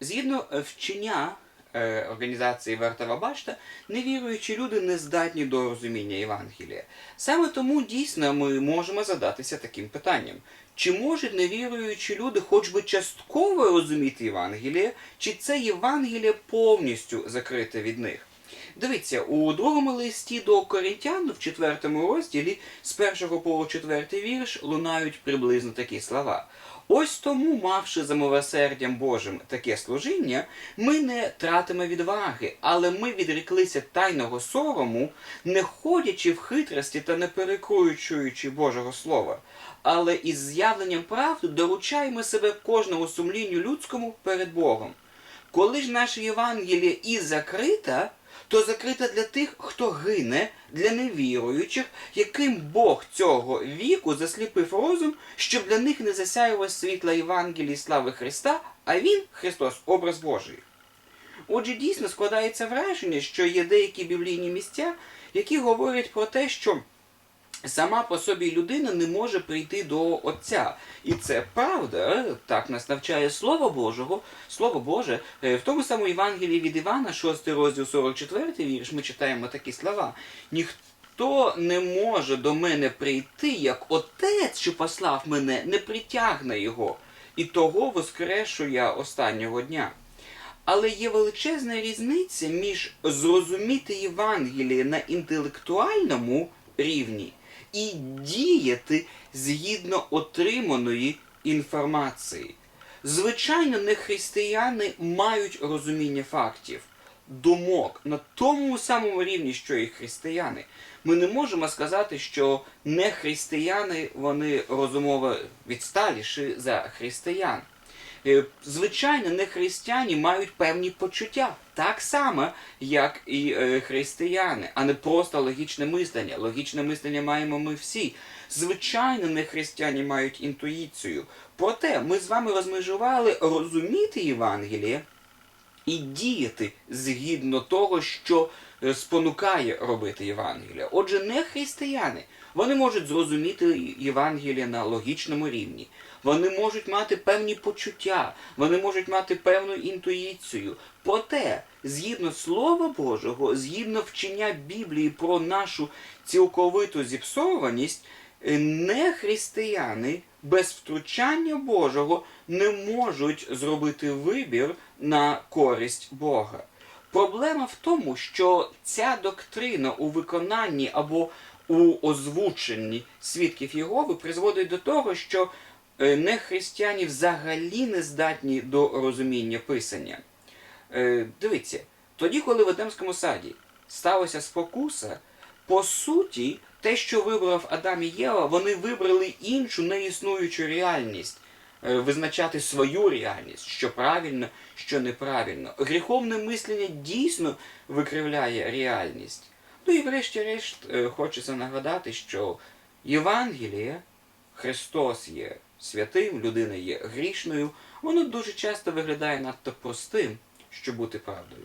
Згідно е, вчення е, організації Вертова Башта, невіруючі люди не здатні до розуміння Євангелія. Саме тому дійсно ми можемо задатися таким питанням. Чи можуть невіруючі люди хоч би частково розуміти Євангеліє, чи це Євангеліє повністю закрите від них? Дивіться, у другому листі до Коринтян в четвертому розділі з першого по четвертий вірш лунають приблизно такі слова. Ось тому, мавши за милосердям Божим таке служіння, ми не тратимо відваги, але ми відреклися тайного сорому, не ходячи в хитрості та не перекруючуючи Божого Слова, але із з'явленням правди доручаємо себе кожному сумлінню людському перед Богом. Коли ж наше Євангеліє і закрита, то закрита для тих, хто гине, для невіруючих, яким Бог цього віку засліпив розум, щоб для них не засяяло світла Євангелії слави Христа, а Він, Христос, образ Божий. Отже, дійсно складається враження, що є деякі біблійні місця, які говорять про те, що сама по собі людина не може прийти до Отця. І це правда, так нас навчає Слово Божого, Слово Боже. Е, В тому самому Євангелії від Івана, 6 розділ 44 вірш, ми читаємо такі слова. Ніхто не може до мене прийти, як Отець, що послав мене, не притягне його, і того воскрешу я останнього дня. Але є величезна різниця між зрозуміти Євангеліє на інтелектуальному рівні і діяти згідно отриманої інформації. Звичайно, не християни мають розуміння фактів, думок на тому самому рівні, що і християни. Ми не можемо сказати, що не християни вони розумово відсталіші за християн. Е, Звичайно, не християни мають певні почуття, так само, як і е, християни, а не просто логічне мислення. Логічне мислення маємо ми всі. Звичайно, не християни мають інтуїцію. Проте ми з вами розмежували розуміти Євангеліє і діяти згідно того, що спонукає робити Євангелія. Отже, не християни. Вони можуть зрозуміти Євангеліє на логічному рівні. Вони можуть мати певні почуття, вони можуть мати певну інтуїцію. Проте, згідно Слова Божого, згідно вчення Біблії про нашу цілковиту зіпсованість, е, не християни без втручання Божого не можуть зробити вибір на користь Бога. Проблема в тому, що ця доктрина у виконанні або у озвученні свідків Єгови призводить до того, що е, нехристияни взагалі не здатні до розуміння писання. Е, Дивіться, тоді, коли в Едемському саді сталася спокуса, по суті, те, що вибрав Адам і Єва, вони вибрали іншу неіснуючу реальність. Е, Визначати свою реальність, що правильно, що неправильно. Гріховне мислення дійсно викривляє реальність. Ну і врешті-решт е, хочеться нагадати, що Євангеліє, Христос є святим, людина є грішною, воно дуже часто виглядає надто простим, щоб бути правдою.